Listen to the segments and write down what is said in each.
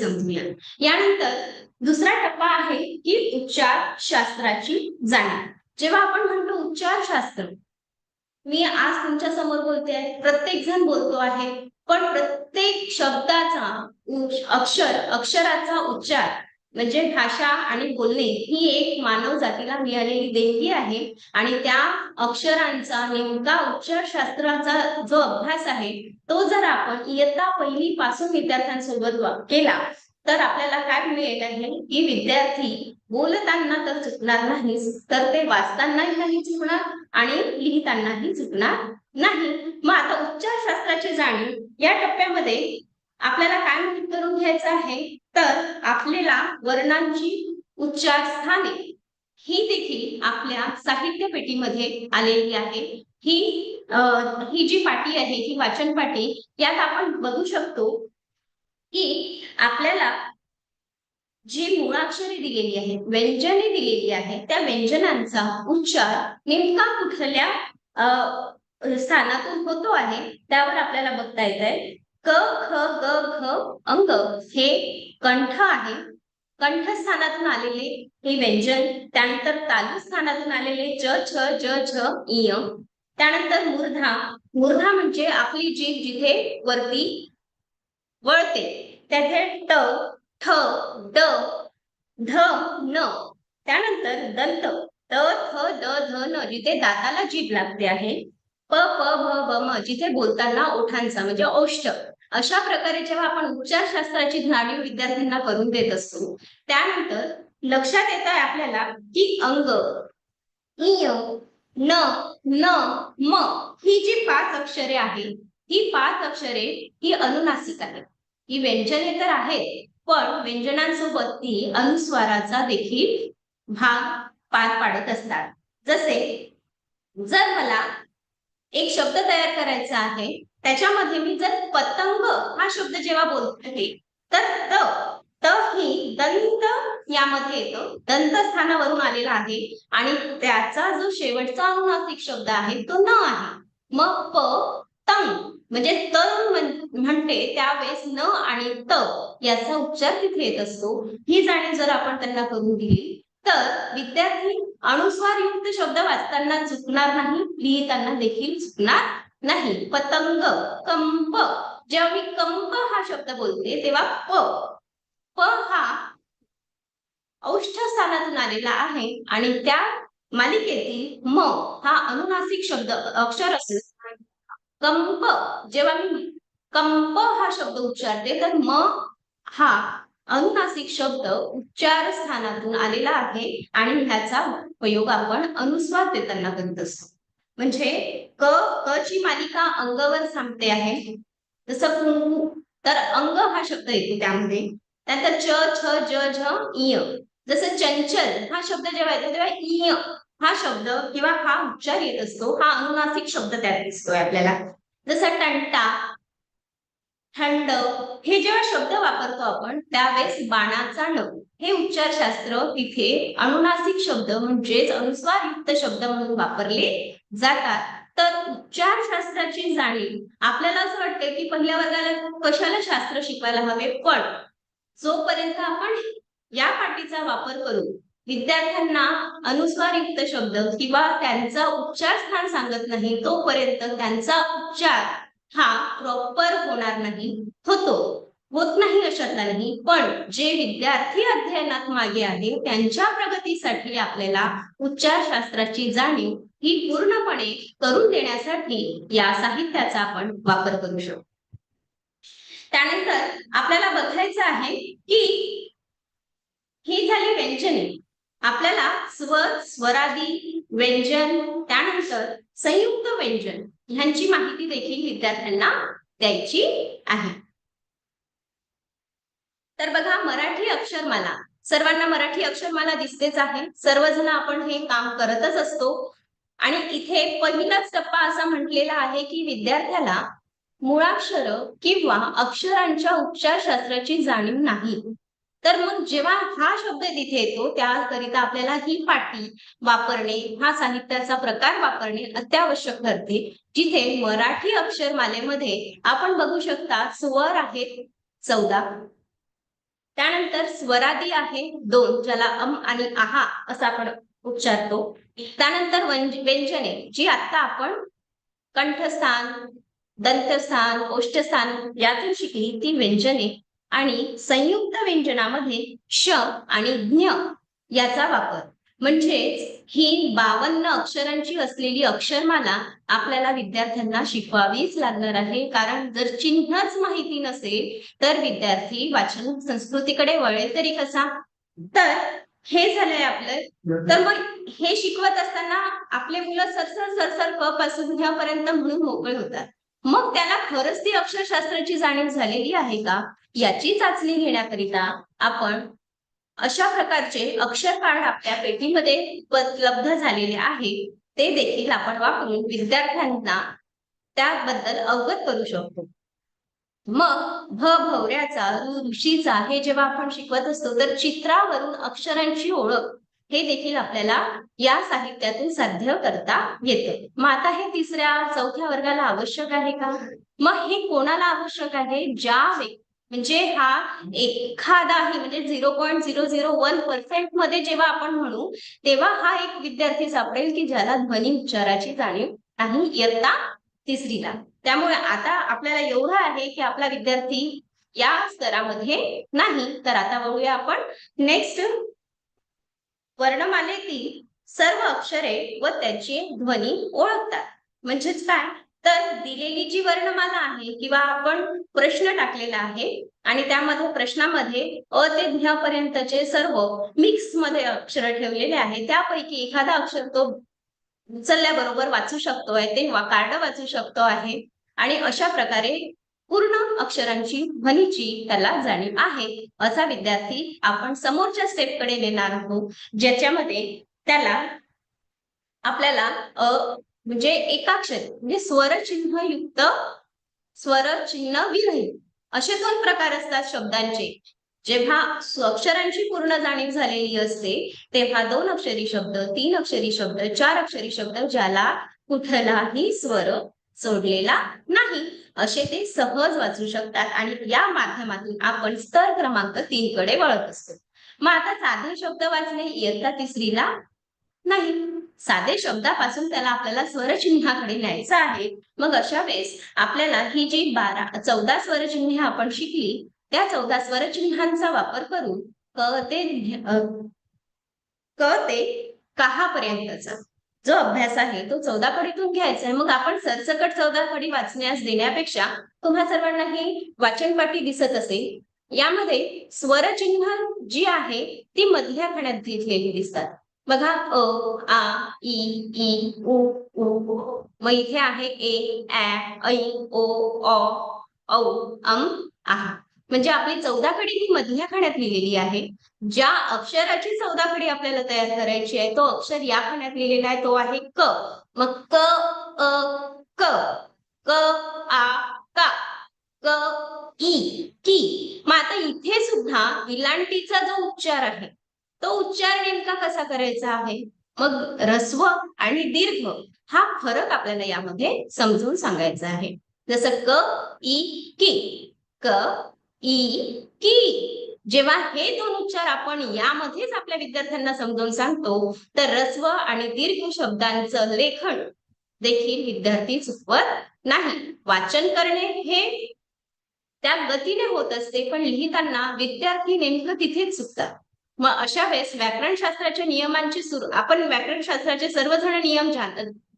समजूया यानंतर दुसरा टप्पा आहे की उच्चार शास्त्राची जाणीव. जेव्हा आपण म्हणतो उच्चार शास्त्र मी आज तुमच्यासमोर बोलते आहे प्रत्येक जण बोलतो आहे पण प्रत्येक शब्दाचा अक्षर अक्षराचा उच्चार म्हणजे भाषा आणि बोलणे ही एक मानव जातीला मिळालेली देणगी आहे. आणि त्या अक्षरांचा नेमका उच्चार शास्त्राचा जो अभ्यास आहे तो जर आपण इयत्ता पहिली पासून विद्यार्थ्यांसोबत वा- केला तर आपल्याला काय मिळेल आहे? की विद्यार्थी बोलताना तर चुकणार नाहीच तर ते वाचतानाही नाही चुकणार आणि लिहितानाही चुकणार नाही. मग आता उच्चार शास्त्राची जाणीव या टप्प्यामध्ये आपल्याला काय माहीत करून घ्यायचं आहे? तर आपल्याला वर्णांची उच्चार स्थाने ही देखील आपल्या साहित्य पेटीमध्ये आलेली आहे. ही ही जी पाटी आहे ही वाचन पाटी यात आपण बघू शकतो की आपल्याला जी मुळाक्षरे दिलेली आहेत व्यंजने दिलेली आहेत त्या व्यंजनांचा उच्चार नेमका कुठल्या स्थानातून होतो आहे त्यावर आपल्याला बघता येत आहे क ख ग घ अंग हे कंठ आहे. कंठस्थानातून आलेले हे व्यंजन त्यानंतर तालु स्थानातून आलेले च छ ज झ इय त्यानंतर मूर्धा. मूर्धा म्हणजे आपली जीभ जिथे वरती वळते. त्याचे ट ठ ड ध न. त्यानंतर दंत. त थ द ध न जिथे दाताला जीभ लागते आहे. प प भ ब म जिथे बोलताना ओठांचा म्हणजे औष्ठ. अशा प्रकारे जेव्हा आपण उच्चार शास्त्राची जाणीव विद्यार्थ्यांना करून देत असतो त्यानंतर लक्षात येत आहे आपल्याला की अंग इय न न म ही जी पाच अक्षरे आहेत ही पाच अक्षरे ही अनुनासिक आहेत. ही व्यंजने तर आहेत पण व्यंजनांसोबत ती अनुस्वाराचा देखील भाग पार पाडत असतात. जसे जर मला एक शब्द तयार करायचा आहे त्याच्यामध्ये मी जर पतंग हा शब्द जेव्हा बोलते तर त त ही दंत यामध्ये येतो. दंत स्थानावरून आलेला आहे आणि त्याचा जो शेवटचा अनुनासिक शब्द आहे तो न आहे. मग प तंग म्हणजे त म्हणते त्यावेळेस न आणि त याचा उच्चार तिथे येत असतो. ही जाणीव जर आपण त्यांना करून दिली तर विद्यार्थी अनुस्वारयुक्त शब्द वाचताना चुकणार नाही लिहिताना देखील चुकणार नाही पतंग कंप. जेव्हा मी कंप हा शब्द बोलते तेव्हा प. प हा औष्ठ स्थानातून आलेला आहे आणि त्या मालिकेतील म हा अनुनासिक शब्द अक्षर असेल. कंप. जेव्हा मी कंप हा शब्द उच्चारते तर म हा अनुनासिक शब्द उच्चार स्थानातून आलेला आहे आणि ह्याचा उपयोग आपण अनुस्वार देताना करत असतो. म्हणजे क क ची मालिका अंगवर सांगते आहे. जसं कुंकू तर अंग हा शब्द येतो त्यामध्ये. त्यानंतर च छ ज झ इय जसं चंचल हा शब्द जेव्हा येतो तेव्हा इय हा शब्द किंवा हा उच्चार येत असतो. हा अनुनासिक शब्द त्यात दिसतोय आपल्याला. जसं टंटा थंड हे जेव्हा शब्द वापरतो आपण त्यावेळेस बाणाचा नऊ हे उच्चारशास्त्र तिथे अनुनासिक शब्द म्हणजेच अनुस्वारयुक्त शब्द म्हणून वापरले जातात. तर उच्चार शास्त्राची जाणीव आपल्याला असं वाटतं की पहिल्या वर्गाला कशाला शास्त्र शिकवायला हवे? पण जोपर्यंत आपण या पाठीचा वापर करून विद्यार्थ्यांना अनुस्वारयुक्त शब्द किंवा त्यांचा उपचार स्थान सांगत नाही तोपर्यंत त्यांचा उपचार हा प्रॉपर होणार नाही होतो. होत नाही अशात नाही पण जे विद्यार्थी अध्ययनात मागे आहे त्यांच्या प्रगतीसाठी आपल्याला उच्चार शास्त्राची जाणीव ही पूर्णपणे करून देण्यासाठी या साहित्याचा आपण वापर करू शकतो. त्यानंतर आपल्याला बघायचं आहे की ही झाली व्यंजने. आपल्याला स्वर स्वरादी व्यंजन त्यानंतर संयुक्त व्यंजन ह्यांची माहिती देखील विद्यार्थ्यांना द्यायची आहे. तर बघा मराठी अक्षरमाला. सर्वांना मराठी अक्षरमाला दिसतेच आहे. सर्वजण आपण हे काम करतच असतो. आणि इथे पहिलाच टप्पा असा म्हटलेला आहे की विद्यार्थ्याला मुळाक्षर किंवा अक्षरांच्या उपचारशास्त्राची जाणीव नाही. तर मग जेव्हा हा शब्द तिथे येतो त्याकरिता आपल्याला ही पाटी वापरणे हा साहित्याचा प्रकार वापरणे अत्यावश्यक ठरते. जिथे मराठी अक्षरमालेमध्ये आपण बघू शकता स्वर आहेत चौदा त्यानंतर स्वरादी आहे दोन ज्याला अम आणि आहा असं आपण उच्चारतो. त्यानंतर व्यंजने जी आता आपण कंठस्थान दंतस्थान ओष्ठस्थान यातून शिकली ती व्यंजने. आणि संयुक्त व्यंजनामध्ये श आणि ज्ञ याचा वापर. म्हणजेच ही बावन्न अक्षरांची असलेली अक्षरमाला आपल्याला विद्यार्थ्यांना शिकवावीच लागणार आहे. कारण जर चिन्हच माहिती नसेल तर विद्यार्थी वाचन संस्कृतीकडे वळेल तरी कसा? तर हे झालंय आपलं. तर मग हे शिकवत असताना आपले मुलं सरसर सरसर प पासून घ्यापर्यंत म्हणून मोकळे होतात. मग त्याला खरंच ती अक्षरशास्त्राची जाणीव झालेली आहे का? याची चाचणी घेण्याकरिता आपण अशा प्रकारचे अक्षर कार्ड आपल्या पेटीमध्ये उपलब्ध झालेले आहे. ते देखील आपण वापरून विद्यार्थ्यांना त्याबद्दल अवगत करू शकतो. मग भ भवऱ्याचा ऋषीचा हे जेव्हा आपण शिकवत असतो तर चित्रावरून अक्षरांची ओळख हे देखील आपल्याला या साहित्यातून साध्य करता येते. मग आता हे तिसऱ्या चौथ्या वर्गाला आवश्यक आहे का? मग हे कोणाला आवश्यक आहे? ज्या व्यक्ती म्हणजे हा एखादा आहे म्हणजे zero point zero zero one पर्सेंटमध्ये जेव्हा आपण म्हणू तेव्हा हा एक विद्यार्थी सापडेल की ज्याला ध्वनी उच्चाराची जाणीव नाही इयत्ता तिसरीला. त्यामुळे आता आपल्याला एवढं आहे की आपला विद्यार्थी या स्तरामध्ये नाही. तर आता बघूया आपण नेक्स्ट वर्णमालेतील सर्व अक्षरे व त्याची ध्वनी ओळखतात. म्हणजेच काय? तर दिलेली जी वर्णमाला आहे किंवा आपण प्रश्न टाकलेला आहे आणि त्यामध्ये प्रश्नामध्ये अ ते ध्यापर्यंतचे सर्व मिक्समध्ये अक्षर ठेवलेले आहे त्यापैकी एखादा अक्षर तो उचलल्याबरोबर वाचू शकतोय ते कार्ड वाचू शकतो आहे आणि अशा प्रकारे पूर्ण अक्षरांची ध्वनीची त्याला जाणीव आहे. असा विद्यार्थी आपण समोरच्या स्टेपकडे नेणार आहोत ज्याच्यामध्ये त्याला आपल्याला अ म्हणजे एकाक्षर म्हणजे स्वरचिन्ह युक्त स्वरचिन्ह विरहित असे दोन प्रकार असतात शब्दांचे. जेव्हा स्व- अक्षरांची पूर्ण जाणीव झालेली असते तेव्हा दोन अक्षरी शब्द तीन अक्षरी शब्द चार अक्षरी शब्द ज्याला कुठलाही स्वर सोडलेला नाही असे ते सहज वाचू शकतात आणि या माध्यमातून आपण स्तर क्रमांक तीन कडे वळत असतो. मग आता साधे शब्द वाचणे इयत्ता तिसरीला नाही. साधे शब्दापासून त्याला आपल्याला स्वरचिन्हाकडे न्यायचं आहे. मग अशा वेळेस आपल्याला ही जी बारा चौदा स्वरचिन्हे आपण शिकली त्या चौदा स्वरचिन्हांचा वापर करून क ते क ते कहा पर्यंतचा जो अभ्यास आहे तो चौदा कडीतून घ्यायचा आहे. मग आपण सरसकट चौदा कडी वाचण्यास देण्यापेक्षा तुम्हा सर्वांना ही वाचनपाठी दिसत असेल. यामध्ये स्वरचिन्ह जी आहे ती मधल्या खण्यात घेतलेली दिसतात. बघा अ आ इ ई उ उ मग इथे आहे ए ऍ ऐ ओ अ औ अम आहा म्हणजे आपली चौदा खडी ही मधल्या खाण्यात लिहिलेली आहे. ज्या अक्षराची चौदा खडी आपल्याला तयार करायची आहे तो अक्षर या खाण्यात लिहिलेला आहे तो आहे क. मग क अ क क आ का क ई की मग आता इथे सुद्धा विलांटीचा जो उच्चार आहे तो उच्चार नेमका कसा करायचा आहे? मग रस्व आणि दीर्घ हा फरक आपल्याला यामध्ये समजून सांगायचा आहे. जसं क ई की क ई की. जेव्हा हे दोन उच्चार आपण यामध्येच आपल्या विद्यार्थ्यांना समजावून सांगतो तर रस्व आणि दीर्घ शब्दांचं लेखन देखील विद्यार्थी चुकवत नाही. वाचन करणे हे त्या गतीने होत असते पण लिहिताना विद्यार्थी नेमकं तिथेच चुकतात. मग अशा वेळेस व्याकरणशास्त्राच्या नियमांची सुरू आपण व्याकरणशास्त्राचे सर्वजण नियम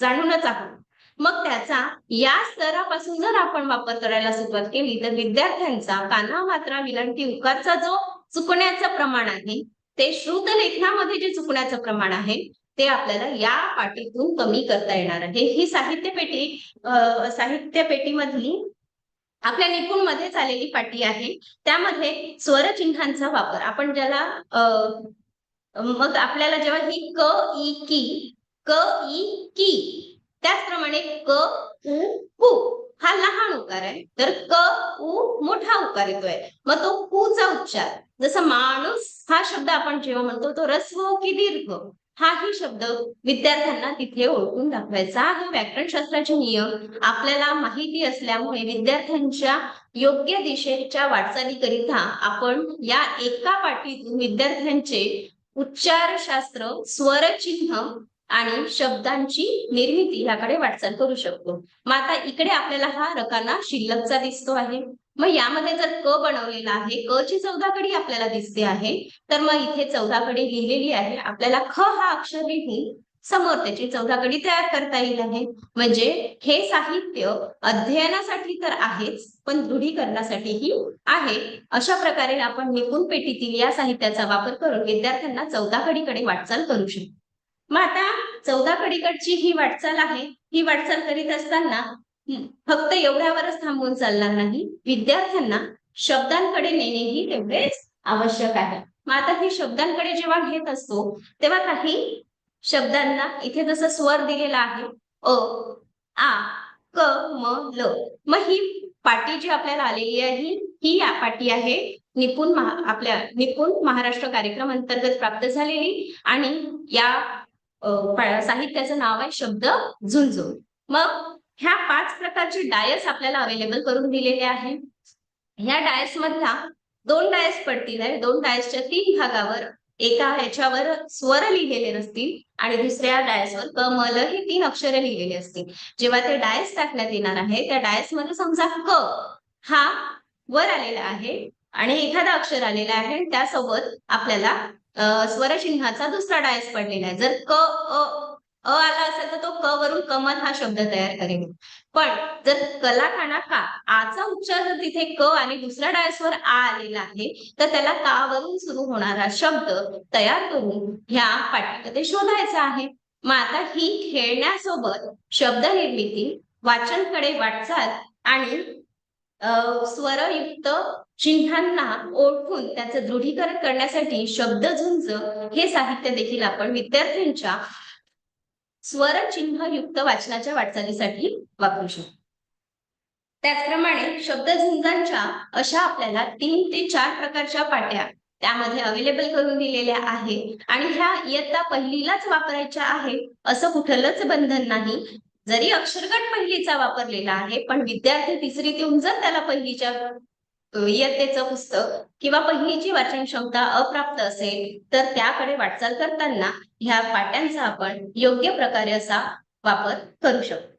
जाणूनच आहोत. मग त्याचा या स्तरापासून जर आपण वापर करायला सुरुवात केली तर विद्यार्थ्यांचा काना मात्रा विलंटी उकारचा जो चुकण्याचं प्रमाण आहे ते श्रुत लेखनामध्ये जे चुकण्याचं प्रमाण आहे ते आपल्याला या पाटीतून कमी करता येणार आहे. ही साहित्य पेटी साहित्य पेटीमधली आपल्या निपुण मध्येच आलेली पाटी आहे. त्यामध्ये स्वरचिन्हांचा वापर. आपण ज्याला मग आपल्याला जेव्हा ही क ई की क ई की त्याचप्रमाणे क उ कु हा लहान उकार आहे. तर क उ मोठा उकार येतोय. मग तो कुचा उच्चार. जसं माणूस हा शब्द आपण जेव्हा म्हणतो तो रस्व हो की दीर्घ हाही शब्द विद्यार्थ्यांना तिथे ओळखून दाखवायचा आहे. व्याकरणशास्त्राचे नियम आपल्याला माहिती असल्यामुळे विद्यार्थ्यांच्या योग्य दिशेच्या वाटचालीकरिता आपण या एका पाठीतून विद्यार्थ्यांचे उच्चारशास्त्र स्वरचिन्ह आणि शब्दांची निर्मिती याकडे वाटचाल करू शकतो. मग आता इकडे आपल्याला हा रकाना शिल्लकचा दिसतो आहे. मग यामध्ये जर क बनवलेला आहे क ची चौदा कडी आपल्याला दिसते आहे तर मग इथे चौदा कडी लिहिलेली आहे. आपल्याला ख हा अक्षर लिहून समोर त्याची चौदा कडी तयार करता येईल आहे. म्हणजे हे साहित्य अध्ययनासाठी तर आहेच पण दृढीकरणासाठीही आहे. अशा प्रकारे आपण निपुण पेटीतील या साहित्याचा वापर करून विद्यार्थ्यांना चौदा कडीकडे वाटचाल करू शकतो. मग आता चौदा कडीकडची ही वाटचाल आहे. ही वाटचाल करीत असताना फक्त एवढ्यावरच थांबून चालणार नाही. विद्यार्थ्यांना शब्दांकडे नेणेही तेवढेच आवश्यक आहे. मग आता ही शब्दांकडे जेव्हा घेत असतो तेव्हा काही शब्दांना इथे जसं स्वर दिलेला आहे अ आ क म ल. मग ही पाटी जी आपल्याला आलेली आहे ही पाटी आहे. निपुण महा आपल्या निपुण महाराष्ट्र कार्यक्रम अंतर्गत प्राप्त झालेली आणि या साहित्याचं नाव आहे शब्द झुंझुन मग ह्या पाच प्रकारचे डायस आपल्याला अवेलेबल करून दिलेले आहे. ह्या डायस मधला दोन डायस पडतील आहे दोन डायसच्या तीन भागावर एका ह्याच्यावर स्वर लिहिलेले नसतील आणि दुसऱ्या डायसवर क मल ही तीन अक्षरे लिहिलेली असतील. जेव्हा ते डायस टाकण्यात येणार आहे त्या डायसमध्ये समजा क हा वर आलेला आहे आणि एखादा अक्षर आलेला आहे त्यासोबत आपल्याला स्वरचिन्हाचा दुसरा डायस पडलेला आहे. जर क अ अ आला असेल तर तो क वरून कमल हा शब्द तयार करेल. पण जर कला खाना का आचा उच्चार जर तिथे क आणि दुसऱ्या डायसवर आ आलेला आहे तर त्याला का वरून सुरू होणारा शब्द तयार करून ह्या पाठीमध्ये शोधायचा आहे. मग आता ही खेळण्यासोबत शब्द निर्मिती वाचनकडे वाटचाल आणि स्वरयुक्त चिन्हांना ओळखून त्याचं दृढीकरण करण्यासाठी शब्दझुंज हे साहित्य देखील आपण विद्यार्थ्यांच्या स्वरचिन्हयुक्त वाचनाच्या वाटचालीसाठी वापरू शकतो. त्याचप्रमाणे शब्दझुंजांच्या अशा आपल्याला तीन ते चार प्रकारच्या पाट्या त्यामध्ये अवेलेबल करून दिलेल्या आहे आणि ह्या इयत्ता पहिलीलाच वापरायच्या आहे असं कुठलंच बंधन नाही. जरी अक्षरगट पहिलीचा वापरलेला आहे पण विद्यार्थी तिसरीत येऊन जर त्याला पहिलीच्या इयत्तेचं पुस्तक किंवा पहिलीची वाचन क्षमता अप्राप्त असेल तर त्याकडे वाटचाल करताना ह्या पाट्यांचा आपण योग्य प्रकारे असा वापर करू शकतो.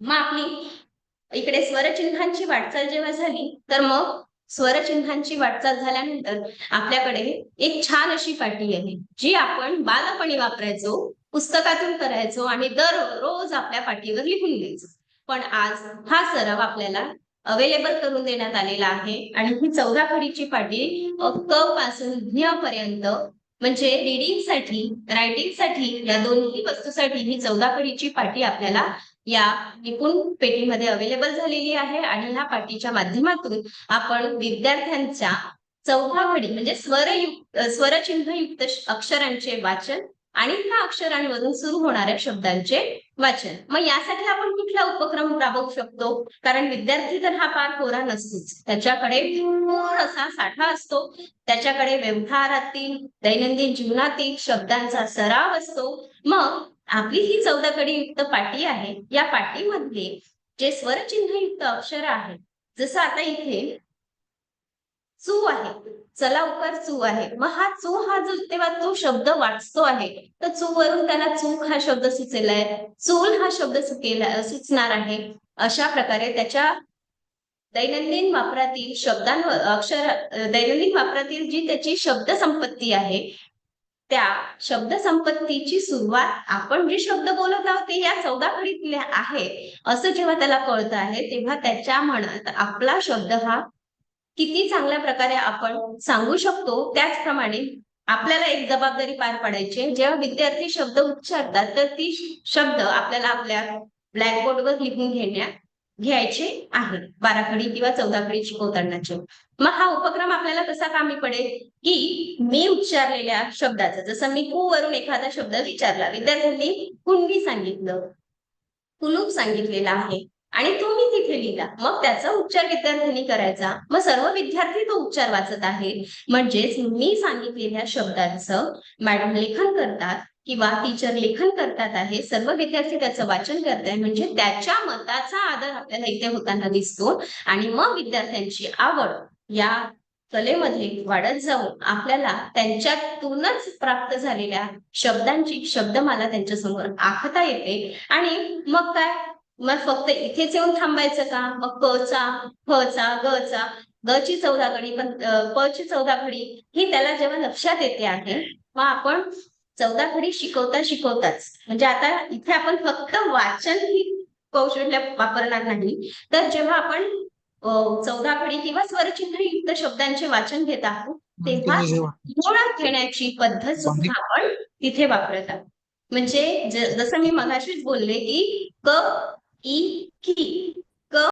मग आपली इकडे स्वरचिन्हांची वाटचाल जेव्हा झाली तर मग स्वरचिन्हांची वाटचाल झाल्यानंतर आपल्याकडे एक छान अशी पाटी आहे जी आपण बालपणी वापरायचो पुस्तकातून करायचो आणि दररोज आपल्या पाठीवर लिहून घ्यायचो. पण आज हा सराव आपल्याला अवेलेबल करून देण्यात आलेला आहे. आणि ही चौदा खडीची पाटी क पासून पर्यंत म्हणजे रिडिंगसाठी रायटिंगसाठी या दोन्ही वस्तूसाठी ही चौदा खडीची पाटी आपल्याला या निपुण पेटीमध्ये अवेलेबल झालेली आहे. आणि ह्या पाटीच्या माध्यमातून आपण विद्यार्थ्यांच्या चौदा घडी म्हणजे स्वरयुक्त स्वरचिन्हयुक्त अक्षरांचे वाचन आणि ह्या अक्षरांवरून सुरू होणाऱ्या शब्दांचे वाचन. मग यासाठी आपण कुठला उपक्रम राबवू शकतो? कारण विद्यार्थी तर हा पार कोरा नसतोच. त्याच्याकडे भरपूर असा साठा असतो. त्याच्याकडे व्यवहारातील दैनंदिन जीवनातील शब्दांचा सराव असतो. मग आपली ही चौदाकडी युक्त पाटी आहे. या पाटीमध्ये जे स्वरचिन्हयुक्त अक्षर आहेत जसं आता इथे चू आहे. चला उकार चू आहे. मग हा चू हा जो तेव्हा तो शब्द वाचतो आहे. तर चू वरून त्याला चूक हा शब्द सुचेलाय चूल हा शब्द सुकेला सुचणार आहे. अशा प्रकारे त्याच्या दैनंदिन वापरातील शब्दांवर अक्षर दैनंदिन वापरातील जी त्याची शब्द संपत्ती आहे त्या शब्द संपत्तीची सुरुवात आपण जे शब्द बोलत आहोत ते या चौदा खडीतले आहे. असं जेव्हा त्याला कळतं आहे तेव्हा त्याच्या मनात आपला शब्द हा किती चांगल्या प्रकारे आपण सांगू शकतो त्याचप्रमाणे आपल्याला एक जबाबदारी पार पाडायची जेव्हा विद्यार्थी शब्द उच्चारतात तर ती शब्द आपल्याला आपल्या ब्लॅकबोर्डवर लिहून घेण्या घ्यायचे आहे. बाराखडी किंवा चौदाखडी शिकवतानाचे. मग हा उपक्रम आपल्याला कसा कामी पडेल? की मी उच्चारलेल्या शब्दाचा जसं मी कु वरून एखादा शब्द विचारला विद्यार्थ्यांनी कुंडी सांगितलं कुलूप सांगितलेलं आहे आणि तो मी इथे लिहिला. मग त्याचा उच्चार विद्यार्थ्यांनी करायचा? मग सर्व विद्यार्थी तो उच्चार वाचत आहे म्हणजेच मी सांगितलेल्या शब्दांचं मॅडम लेखन करतात किंवा टीचर लेखन करतात आहे सर्व विद्यार्थी त्याचं वाचन करताय म्हणजे त्याच्या मताचा आदर आपल्याला इथे होताना दिसतो. आणि मग विद्यार्थ्यांची आवड या कलेमध्ये वाढत जाऊन आपल्याला त्यांच्यातूनच प्राप्त झालेल्या शब्दांची शब्दमाला त्यांच्यासमोर आखता येते. आणि मग काय? मग फक्त इथेच येऊन थांबायचं का? मग क चा फ चा ग चा ग ची चौदा घडी पण प ची चौदा घडी ही त्याला जेव्हा लक्षात येते आहे मग आपण चौदा घडी शिकवता शिकवताच. म्हणजे आता इथे आपण फक्त वाचन ही कौशल्य वापरणार नाही. तर जेव्हा आपण चौदा घडी किंवा स्वरचिन्हयुक्त शब्दांचे वाचन घेत आहोत तेव्हा मुळात घेण्याची पद्धत सुद्धा आपण तिथे वापरत आहोत. म्हणजे जसं मी मगाशीच बोलले की क ई की